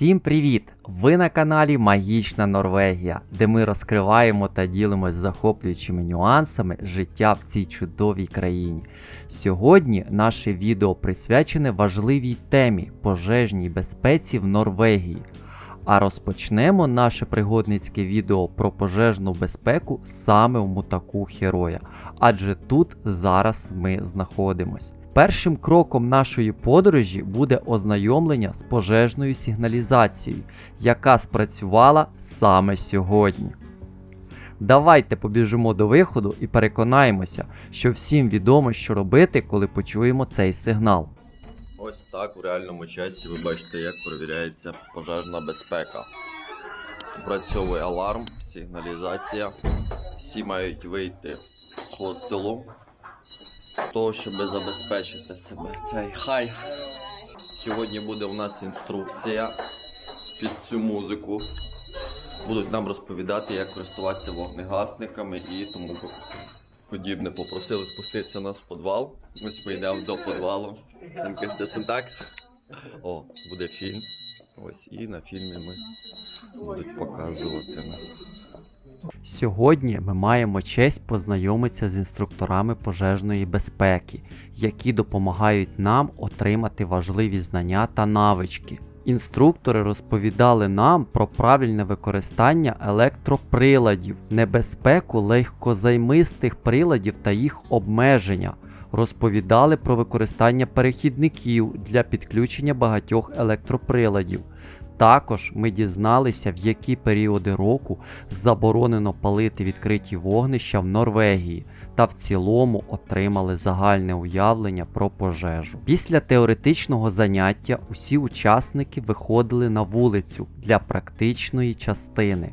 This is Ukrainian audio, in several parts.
Всім привіт! Ви на каналі Магічна Норвегія, де ми розкриваємо та ділимось захоплюючими нюансами життя в цій чудовій країні. Сьогодні наше відео присвячене важливій темі пожежній безпеці в Норвегії. А розпочнемо наше пригодницьке відео про пожежну безпеку саме в мутаку Хероя, адже тут зараз ми знаходимось. Першим кроком нашої подорожі буде ознайомлення з пожежною сигналізацією, яка спрацювала саме сьогодні. Давайте побіжимо до виходу і переконаємося, що всім відомо, що робити, коли почуємо цей сигнал. Ось так в реальному часі ви бачите, як перевіряється пожежна безпека. Спрацьовує аларм, сигналізація. Всі мають вийти з хостелу, того, щоб забезпечити себе. Цей хай. Сьогодні буде у нас інструкція під цю музику. Будуть нам розповідати, як користуватися вогнегасниками і тому подібне. Попросили спуститися нас в підвал. Ось ми йдемо до підвалу. Так. О, буде фільм. Ось і на фільмі ми будуть показувати. Сьогодні ми маємо честь познайомитися з інструкторами пожежної безпеки, які допомагають нам отримати важливі знання та навички. Інструктори розповідали нам про правильне використання електроприладів, небезпеку легкозаймистих приладів та їх обмеження. Розповідали про використання перехідників для підключення багатьох електроприладів. Також ми дізналися, в які періоди року заборонено палити відкриті вогнища в Норвегії та в цілому отримали загальне уявлення про пожежу. Після теоретичного заняття усі учасники виходили на вулицю для практичної частини.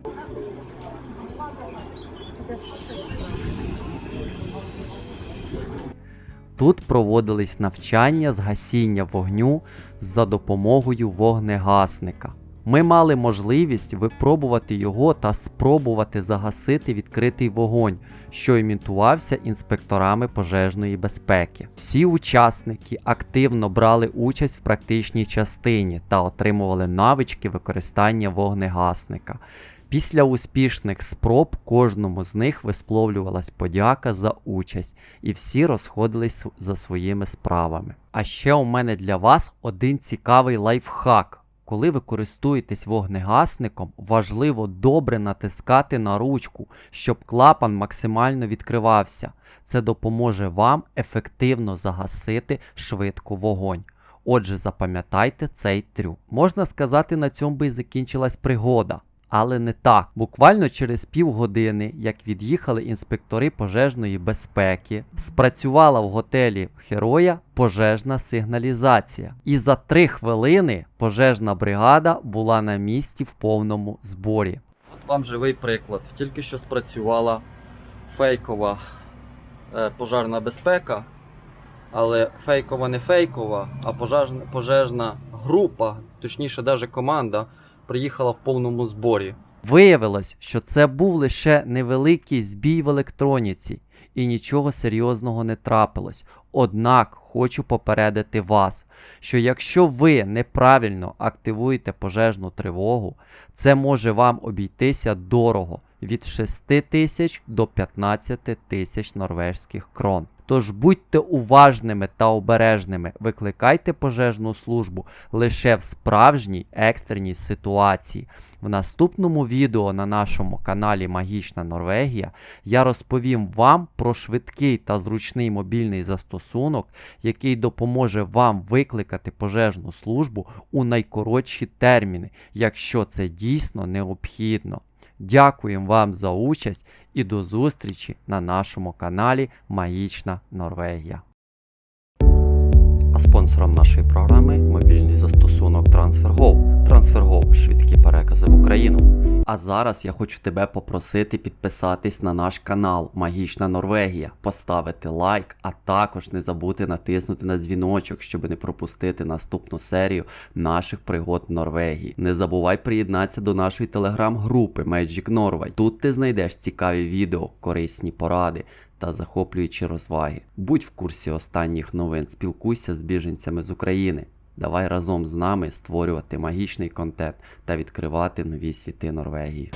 Тут проводились навчання з гасіння вогню за допомогою вогнегасника. Ми мали можливість випробувати його та спробувати загасити відкритий вогонь, що імітувався інспекторами пожежної безпеки. Всі учасники активно брали участь в практичній частині та отримували навички використання вогнегасника. Після успішних спроб кожному з них висловлювалась подяка за участь, і всі розходились за своїми справами. А ще у мене для вас один цікавий лайфхак. Коли ви користуєтесь вогнегасником, важливо добре натискати на ручку, щоб клапан максимально відкривався. Це допоможе вам ефективно загасити швидко вогонь. Отже, запам'ятайте цей трюк. Можна сказати, на цьому би і закінчилась пригода. Але не так. Буквально через півгодини, як від'їхали інспектори пожежної безпеки, спрацювала в готелі Героя пожежна сигналізація. І за три хвилини пожежна бригада була на місці в повному зборі. От вам живий приклад. Тільки що спрацювала фейкова е, пожежна безпека, але фейкова не фейкова, а пожежна, пожежна група, точніше, навіть команда приїхала в повному зборі. Виявилось, що це був лише невеликий збій в електроніці, і нічого серйозного не трапилось. Однак хочу попередити вас, що якщо ви неправильно активуєте пожежну тривогу, це може вам обійтися дорого від 6 тисяч до 15 тисяч норвежських крон. Тож будьте уважними та обережними, викликайте пожежну службу лише в справжній екстреній ситуації. В наступному відео на нашому каналі Магічна Норвегія я розповім вам про швидкий та зручний мобільний застосунок, який допоможе вам викликати пожежну службу у найкоротші терміни, якщо це дійсно необхідно. Дякуємо вам за участь і до зустрічі на нашому каналі Магічна Норвегія. Спонсором нашої програми мобільний застосунок TransferGo. TransferGo – швидкі перекази в Україну. А зараз я хочу тебе попросити підписатись на наш канал Магічна Норвегія, поставити лайк, а також не забути натиснути на дзвіночок, щоб не пропустити наступну серію наших пригод в Норвегії. Не забувай приєднатися до нашої телеграм-групи Magic Norway. Тут ти знайдеш цікаві відео, корисні поради та захоплюючі розваги. Будь в курсі останніх новин, спілкуйся з біженцями з України. Давай разом з нами створювати магічний контент та відкривати нові світи Норвегії.